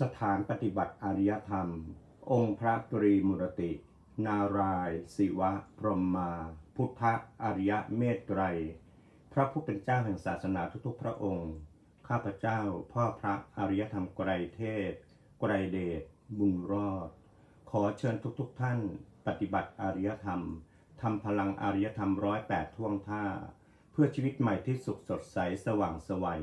สถานปฏิบัติอริยธรรม องค์พระตรีมุรติ นารายศิวะ พรหมมา พุทธอริยเมตไตร พระผู้เป็นเจ้าแห่งศาสนาทุกๆ พระองค์ ข้าพเจ้าพ่อพระอริยธรรมไกรเทพไกรเดชบุญรอด ขอเชิญทุกๆท่าน ปฏิบัติอริยธรรมทำพลังอริยธรรมร้อยแปดท่วงท่า เพื่อชีวิตใหม่ที่สุขสดใสสว่างสวัย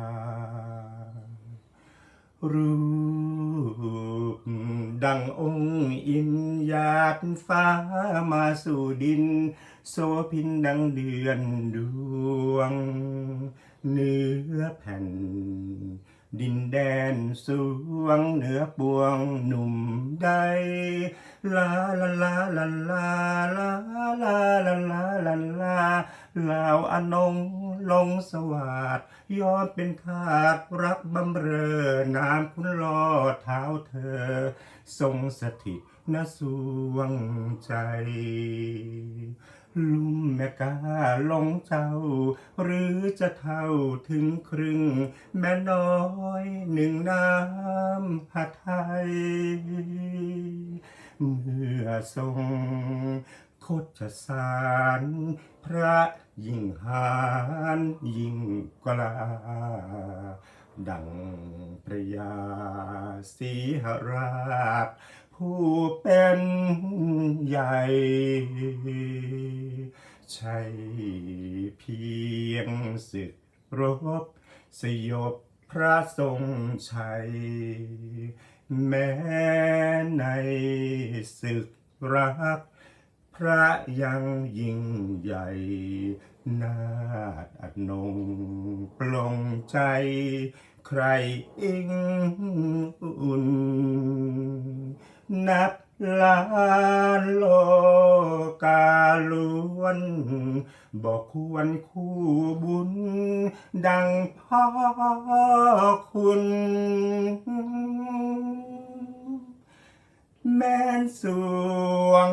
รูป ดังองค์อินหยาดฟ้ามาสู่ดิน โสพินดังเดือนดวง เนื้อแผ่น ดินแดนสวงเหนือปวงหนุ่มใดลาลาลาลาลาลาลาลาลาลาลาลาวอนง ลงสวัสดยอมเป็นทาสรักบำเรอนามคุณลอเท้าเธอ ทรงสถิตณสวงใจลุ่มแม่กาลงเจ้า หรือจะเท่าถึงครึ่ง แม่น้อยหนึ่งน้ำหาไทย เมื่อทรงโคจสารพระ ยิ่งหานยิ่งกล้าดังพระยาสีหราช ผู้เป็นใหญ่ใช่เพียงศึกรบสยบพระทรงชัย แม้ในศึกรัก พระยังยิ่งใหญ่ นาดอนงปลงใจ ใครอิงอุ่น นับล้านโลกาล้วน บอกควรคู่บุญ ดังพ่อคุณ แม้นสวง